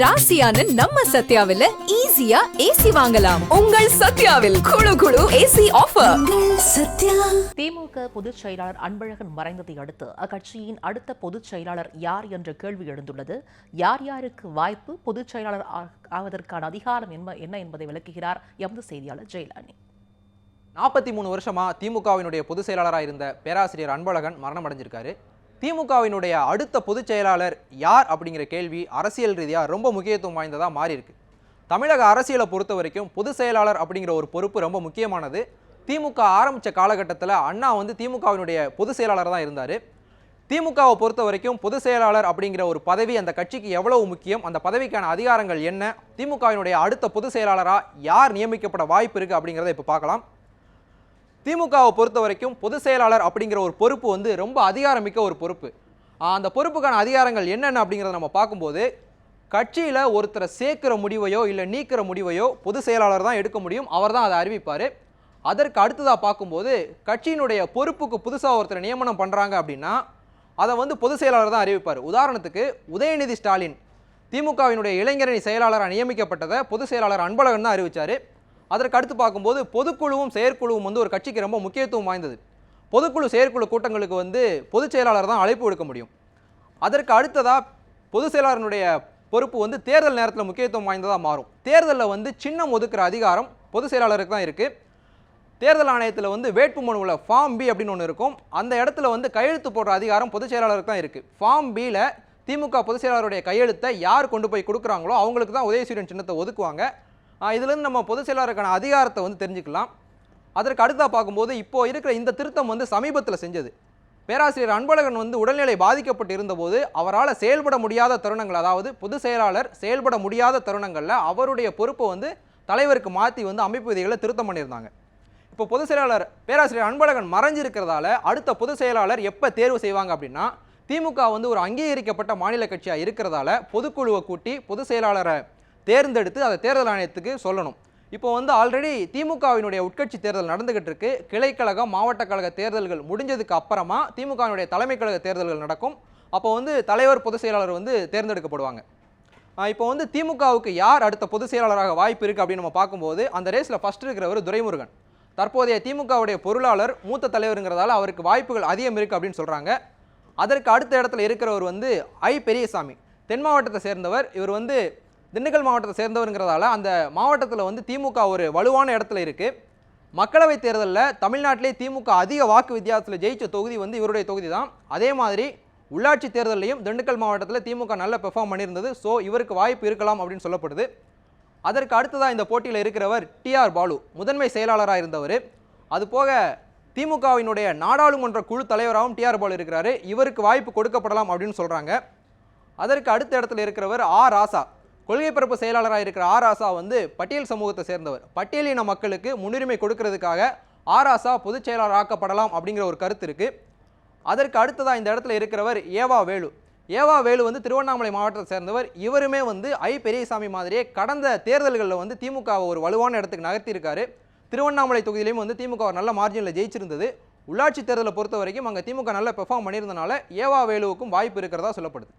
ராசியான நம்ம சத்யாவில ஈஸியா ஏசி வாங்கலாம். உங்கள் சத்யாவில் குழு குழு ஏசி ஆஃபர் திமுக பொதுச் செயலாளர் அன்பழகன் மறைந்ததை அடுத்து அக்கட்சியின் அடுத்த பொதுச் செயலாளர் யார் என்ற கேள்வி எழுந்துள்ளது. யார் யாருக்கு வாய்ப்பு பொதுச் செயலாளர் ஆவதற்கான அதிகாரம் என்ன என்ன என்பதை விளக்குகிறார் எமது செய்தியாளர் ஜெயலானி. நாற்பத்தி மூணு வருஷமா திமுகவினுடைய பொதுச் செயலாளராக இருந்த பேராசிரியர் அன்பழகன் மரணம் அடைஞ்சிருக்காரு. திமுகவினுடைய அடுத்த பொதுச் செயலாளர் யார் அப்படிங்கிற கேள்வி அரசியல் ரீதியாக ரொம்ப முக்கியத்துவம் வாய்ந்ததாக மாறியிருக்கு. தமிழக அரசியலை பொறுத்த வரைக்கும் பொதுச் செயலாளர் அப்படிங்கிற ஒரு பொறுப்பு ரொம்ப முக்கியமானது. திமுக ஆரம்பித்த காலகட்டத்தில் அண்ணா வந்து திமுகவினுடைய பொதுச் செயலாளர் தான் இருந்தார். திமுகவை பொறுத்த வரைக்கும் பொதுச் செயலாளர் அப்படிங்கிற ஒரு பதவி அந்த கட்சிக்கு எவ்வளவு முக்கியம் அந்த பதவிக்கான அதிகாரங்கள் என்ன திமுகவினுடைய அடுத்த பொதுச் செயலாளராக யார் நியமிக்கப்பட வாய்ப்பு இருக்குது அப்படிங்கிறத இப்போ பார்க்கலாம். திமுகவை பொறுத்த வரைக்கும் பொதுச் செயலாளர் அப்படிங்கிற ஒரு பொறுப்பு வந்து ரொம்ப அதிகாரமிக்க ஒரு பொறுப்பு. அந்த பொறுப்புக்கான அதிகாரங்கள் என்னென்ன அப்படிங்கிறத நம்ம பார்க்கும்போது கட்சியில் ஒருத்தரை சேர்க்கிற முடிவையோ இல்லை நீக்கிற முடிவையோ பொதுச் செயலாளர் தான் எடுக்க முடியும். அவர் தான் அதை அறிவிப்பார். அதற்கு அடுத்ததாக பார்க்கும்போது கட்சியினுடைய பொறுப்புக்கு புதுசாக ஒருத்தரை நியமனம் பண்ணுறாங்க அப்படின்னா அதை வந்து பொதுச் செயலாளர் தான் அறிவிப்பார். உதாரணத்துக்கு உதயநிதி ஸ்டாலின் திமுகவினுடைய இளைஞரணி செயலாளராக நியமிக்கப்பட்டதை பொதுச் செயலாளர் அன்பழகன் தான் அறிவிச்சார். அதற்கு அடுத்து பார்க்கும்போது பொதுக்குழுவும் செயற்குழுவும் வந்து ஒரு கட்சிக்கு ரொம்ப முக்கியத்துவம் வாய்ந்தது. பொதுக்குழு செயற்குழு கூட்டங்களுக்கு வந்து பொதுச் செயலாளர் தான் அழைப்பு விடுக்க முடியும். அதற்கு அடுத்ததாக பொதுச் செயலாளருடைய பொறுப்பு வந்து தேர்தல் நேரத்தில் முக்கியத்துவம் வாய்ந்ததாக மாறும். தேர்தலில் வந்து சின்னம் ஒதுக்குற அதிகாரம் பொதுச் செயலாளருக்கு தான் இருக்குது தேர்தல் ஆணையத்தில் வந்து வேட்புமனுவில் ஃபார்ம் பி அப்படின்னு ஒன்று இருக்கும். அந்த இடத்துல வந்து கையெழுத்து போடுற அதிகாரம் பொதுச் செயலாளருக்கு தான் இருக்குது ஃபார்ம் பியில் திமுக பொதுச் செயலாளருடைய கையெழுத்தை யார் கொண்டு போய் கொடுக்குறாங்களோ அவங்களுக்கு தான் உதயசூரியன் சின்னத்தை ஒதுக்குவாங்க. இதுலேருந்து நம்ம பொதுச் செயலாளருக்கான அதிகாரத்தை வந்து தெரிஞ்சுக்கலாம். அதற்கு அடுத்தா பார்க்கும்போது இப்போ இருக்கிற இந்த திருத்தம் வந்து சமீபத்தில் செஞ்சது. பேராசிரியர் அன்பழகன் வந்து உடல்நிலை பாதிக்கப்பட்டு இருந்தபோது அவரால் செயல்பட முடியாத தருணங்கள் அதாவது பொதுச் செயலாளர் செயல்பட முடியாத தருணங்களில் அவருடைய பொறுப்பை வந்து தலைவருக்கு மாற்றி வந்து அமைப்பு விதிகளை திருத்தம் பண்ணியிருந்தாங்க. இப்போ பொதுச் செயலாளர் பேராசிரியர் அன்பழகன் மறைஞ்சிருக்கிறதால அடுத்த பொதுச் செயலாளர் எப்போ தேர்வு செய்வாங்க அப்படின்னா திமுக வந்து ஒரு அங்கீகரிக்கப்பட்ட மாநில கட்சியாக இருக்கிறதால பொதுக்குழுவை கூட்டி பொதுச் செயலாளரை தேர்ந்தெடுத்து அதை தேர்தல் ஆணையத்துக்கு சொல்லணும். இப்போ வந்து ஆல்ரெடி திமுகவினுடைய உட்கட்சி தேர்தல் நடந்துகிட்டு இருக்கு. கிளைக்கழகம் மாவட்ட கழக தேர்தல்கள் முடிஞ்சதுக்கு அப்புறமா திமுகவினுடைய தலைமை கழக தேர்தல்கள் நடக்கும். அப்போ வந்து தலைவர் பொதுச் செயலாளர் வந்து தேர்ந்தெடுக்கப்படுவாங்க. இப்போ வந்து திமுகவுக்கு யார் அடுத்த பொதுச் செயலாளராக வாய்ப்பு இருக்குது அப்படின்னு நம்ம பார்க்கும்போது அந்த ரேஸில் ஃபர்ஸ்ட் இருக்கிறவர் துரைமுருகன். தற்போதைய திமுகவுடைய பொருளாளர் மூத்த தலைவருங்கிறதால அவருக்கு வாய்ப்புகள் அதிகம் இருக்குது அப்படின்னு சொல்கிறாங்க அதற்கு அடுத்த இடத்துல இருக்கிறவர் வந்து ஐ பெரியசாமி. தென் மாவட்டத்தை சேர்ந்தவர் இவர் வந்து திண்டுக்கல் மாவட்டத்தை சேர்ந்தவருங்கிறதால அந்த மாவட்டத்தில் வந்து திமுக ஒரு வலுவான இடத்துல இருக்குது மக்களவைத் தேர்தலில் தமிழ்நாட்டிலே திமுக அதிக வாக்கு வித்தியாசத்தில் ஜெயிச்ச தொகுதி வந்து இவருடைய தொகுதி தான். அதே மாதிரி உள்ளாட்சி தேர்தலையும் திண்டுக்கல் மாவட்டத்தில் திமுக நல்ல பெர்ஃபார்ம் பண்ணியிருந்தது. ஸோ இவருக்கு வாய்ப்பு இருக்கலாம் அப்படின்னு சொல்லப்படுது. அதற்கு அடுத்ததாக இந்த போட்டியில் இருக்கிறவர் டிஆர் பாலு முதன்மை செயலாளராக இருந்தவர். அது போக திமுகவினுடைய நாடாளுமன்ற குழு தலைவராகவும் டிஆர் பாலு இருக்கிறாரு. இவருக்கு வாய்ப்பு கொடுக்கப்படலாம் அப்படின்னு சொல்கிறாங்க அதற்கு அடுத்த இடத்துல இருக்கிறவர் ஆ ராசா கொள்கை பரப்பு செயலாளராக இருக்கிற ஆராசா வந்து பட்டியல் சமூகத்தை சேர்ந்தவர். பட்டியலின மக்களுக்கு முன்னுரிமை கொடுக்கறதுக்காக ஆராசா பொதுச் செயலாளர் ஆக்கப்படலாம் அப்படிங்கிற ஒரு கருத்து இருக்கு. அதற்கு அடுத்ததாக இந்த இடத்துல இருக்கிறவர் ஏவா வேலு. ஏவா வேலு வந்து திருவண்ணாமலை மாவட்டத்தை சேர்ந்தவர். இவருமே வந்து ஐ பெரியசாமி மாதிரியே கடந்த தேர்தல்களில் வந்து திமுகவை ஒரு வலுவான இடத்துக்கு நகர்த்தியிருக்காரு. திருவண்ணாமலை தொகுதியிலையும் வந்து திமுக ஒரு நல்ல மார்ஜினில் ஜெயிச்சிருந்தது. உள்ளாட்சி தேர்தலை பொறுத்த வரைக்கும் அங்கே திமுக நல்ல பெர்ஃபார்ம் பண்ணியிருந்தனால ஏவா வேலுவுக்கும் வாய்ப்பு இருக்கிறதா சொல்லப்படுது.